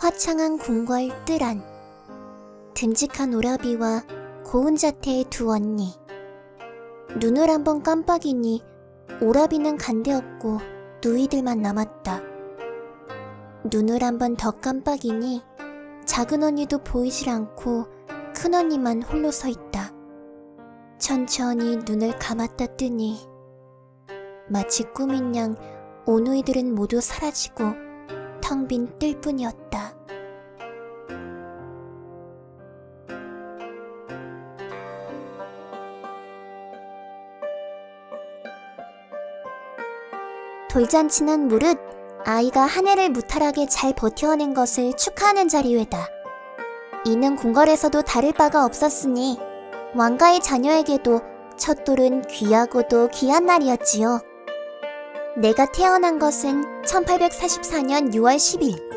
화창한 궁궐 뜰 안 듬직한 오라비와 고운 자태의 두 언니 눈을 한번 깜빡이니 오라비는 간데없고 누이들만 남았다. 눈을 한번 더 깜빡이니 작은 언니도 보이질 않고 큰 언니만 홀로 서 있다. 천천히 눈을 감았다 뜨니 마치 꿈인 양 오누이들은 모두 사라지고 텅 빈 뜰 뿐이었다. 돌잔치는 무릇 아이가 한 해를 무탈하게 잘 버텨낸 것을 축하하는 자리외다. 이는 궁궐에서도 다를 바가 없었으니 왕가의 자녀에게도 첫 돌은 귀하고도 귀한 날이었지요. 내가 태어난 것은 1844년 6월 10일.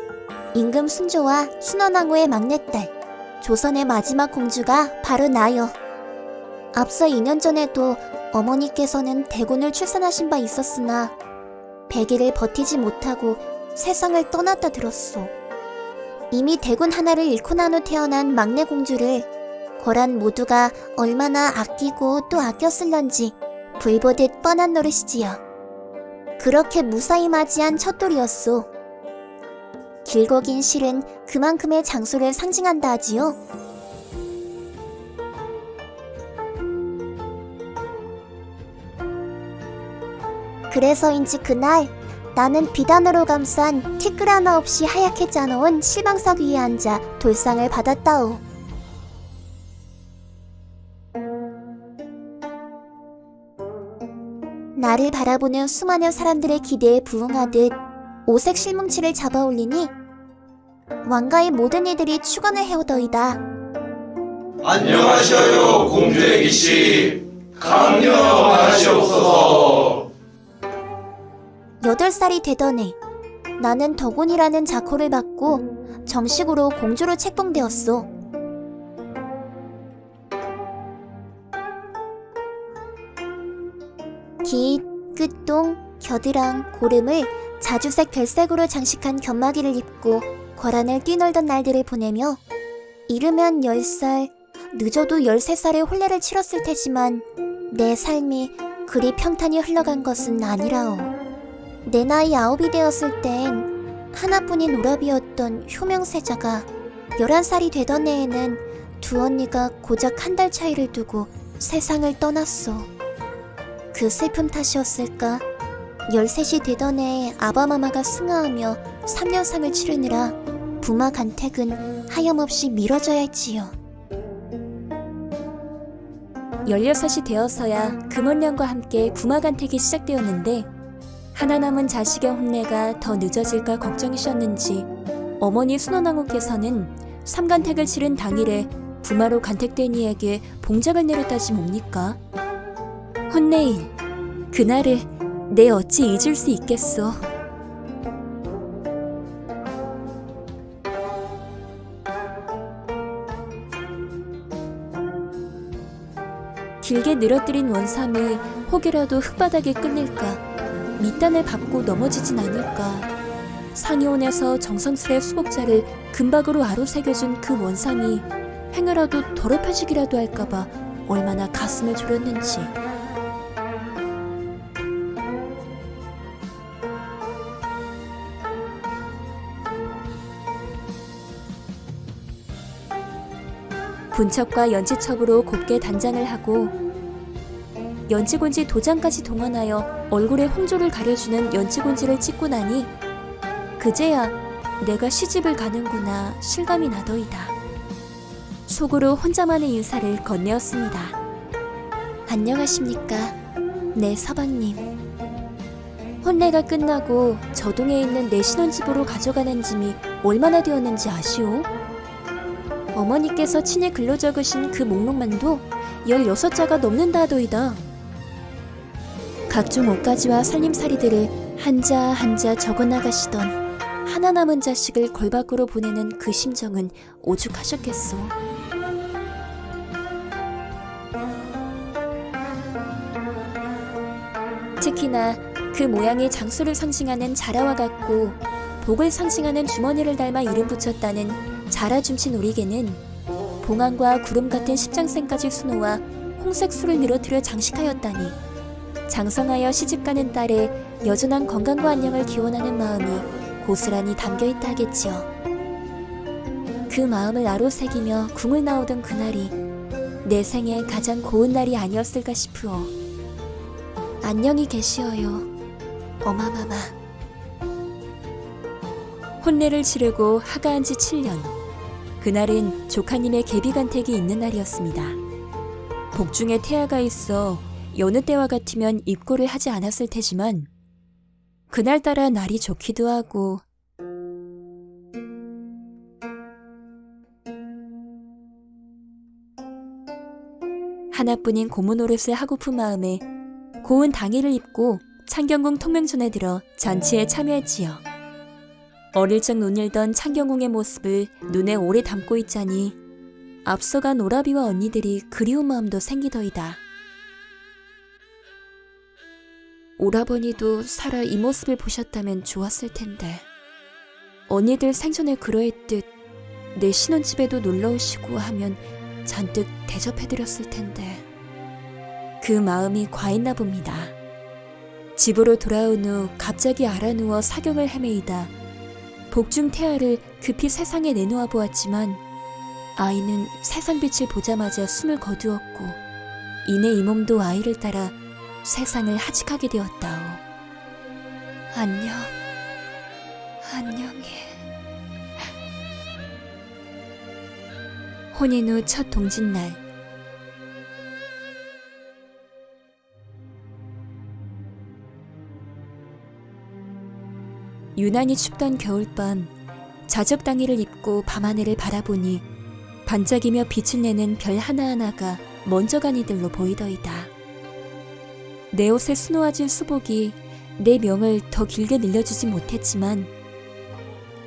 임금 순조와 순원왕후의 막내딸, 조선의 마지막 공주가 바로 나요. 앞서 2년 전에도 어머니께서는 대군을 출산하신 바 있었으나 100일을 버티지 못하고 세상을 떠났다 들었소. 이미 대군 하나를 잃고 난 후 태어난 막내 공주를 거란 모두가 얼마나 아끼고 또 아껴 쓸런지 불보듯 뻔한 노릇이지요. 그렇게 무사히 맞이한 첫돌이었소. 길고 긴 실은 그만큼의 장소를 상징한다 하지요. 그래서인지 그날 나는 비단으로 감싼 티끌 하나 없이 하얗게 짜놓은 실방석 위에 앉아 돌상을 받았다오. 나를 바라보는 수많은 사람들의 기대에 부응하듯 오색 실뭉치를 잡아 올리니 왕가의 모든 이들이 축원을 해오더이다. 안녕하셔요 공주의 기씨 강령하시옵소서 여덟 살이 되던 해 나는 덕운이라는 자코를 받고 정식으로 공주로 책봉되었소. 깃, 끝동, 겨드랑, 고름을 자주색 별색으로 장식한 견마기를 입고 거란을 뛰놀던 날들을 보내며 이르면 10살, 늦어도 13살의 혼례를 치렀을 테지만 내 삶이 그리 평탄히 흘러간 것은 아니라오. 내 나이 아홉이 되었을 땐 하나뿐인 오라비였던 효명세자가 11살이 되던 해에는 두 언니가 고작 한 달 차이를 두고 세상을 떠났어. 그 슬픔 탓이었을까? 13이 되던 해에 아바마마가 승하하며 3년상을 치르느라 부마 간택은 하염없이 미뤄져야 했지요. 16이 되어서야 금원령과 함께 부마 간택이 시작되었는데 하나 남은 자식의 혼례가 더 늦어질까 걱정이셨는지 어머니 순원왕후께서는 삼간택을 치른 당일에 부마로 간택된 이에게 봉작을 내렸다지 뭡니까? 혼례일 그날을 내 어찌 잊을 수 있겠소. 길게 늘어뜨린 원삼이 혹여라도 흙바닥에 끌릴까? 밑단을 밟고 넘어지진 않을까? 상이온에서 정성스레 수복자를 금박으로 아로새겨준 그 원삼이 행여라도 더럽혀지기라도 할까봐 얼마나 가슴을 졸였는지 분첩과 연지첩으로 곱게 단장을 하고 연지곤지 도장까지 동원하여 얼굴에 홍조를 가려주는 연지곤지를 찍고 나니 그제야 내가 시집을 가는구나 실감이 나더이다. 속으로 혼자만의 인사를 건네었습니다. 안녕하십니까. 네, 서방님. 혼례가 끝나고 저동에 있는 내 신혼집으로 가져가는 짐이 얼마나 되었는지 아시오? 어머니께서 친히 글로 적으신 그 목록만도 16자가 넘는다 하더이다. 각종 옷가지와 살림살이들을 한자 한자 적어 나가시던 하나 남은 자식을 걸 밖으로 보내는 그 심정은 오죽하셨겠소. 특히나 그 모양의 장소를 상징하는 자라와 같고 복을 상징하는 주머니를 닮아 이름 붙였다는 자라줌치 놀이개는 봉황과 구름 같은 십장생까지 수놓아 홍색 술을 늘어뜨려 장식하였다니 장성하여 시집가는 딸의 여전한 건강과 안녕을 기원하는 마음이 고스란히 담겨있다 하겠지요. 그 마음을 아로 새기며 궁을 나오던 그날이 내 생애 가장 고운 날이 아니었을까 싶으오. 안녕히 계시어요, 어마마마. 혼례를 치르고 하가한 지 7년. 그날은 조카님의 계비간택이 있는 날이었습니다. 복중에 태아가 있어 여느 때와 같으면 입고를 하지 않았을 테지만 그날따라 날이 좋기도 하고 하나뿐인 고문 노릇을 하고픈 마음에 고운 당의를 입고 창경궁 통명전에 들어 잔치에 참여했지요. 어릴 적 논일던 창경궁의 모습을 눈에 오래 담고 있자니 앞서간 오라비와 언니들이 그리운 마음도 생기더이다. 오라버니도 살아 이 모습을 보셨다면 좋았을 텐데. 언니들 생전에 그러했듯 내 신혼집에도 놀러 오시고 하면 잔뜩 대접해드렸을 텐데. 그 마음이 과했나 봅니다. 집으로 돌아온 후 갑자기 알아누워 사경을 헤매이다 복중 태아를 급히 세상에 내놓아 보았지만 아이는 세상 빛을 보자마자 숨을 거두었고 이내 이 몸도 아이를 따라 세상을 하직하게 되었다오. 안녕, 안녕히. 혼인 후 첫 동짓날. 유난히 춥던 겨울밤, 자적당이를 입고 밤하늘을 바라보니 반짝이며 빛을 내는 별 하나하나가 먼저 간 이들로 보이더이다. 내 옷에 수놓아진 수복이 내 명을 더 길게 늘려주지 못했지만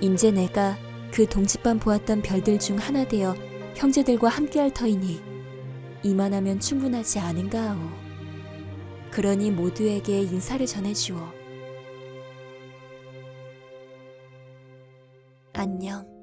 인제 내가 그 동짓밤 보았던 별들 중 하나 되어 형제들과 함께할 터이니 이만하면 충분하지 않은가 하오. 그러니 모두에게 인사를 전해주오. 안녕.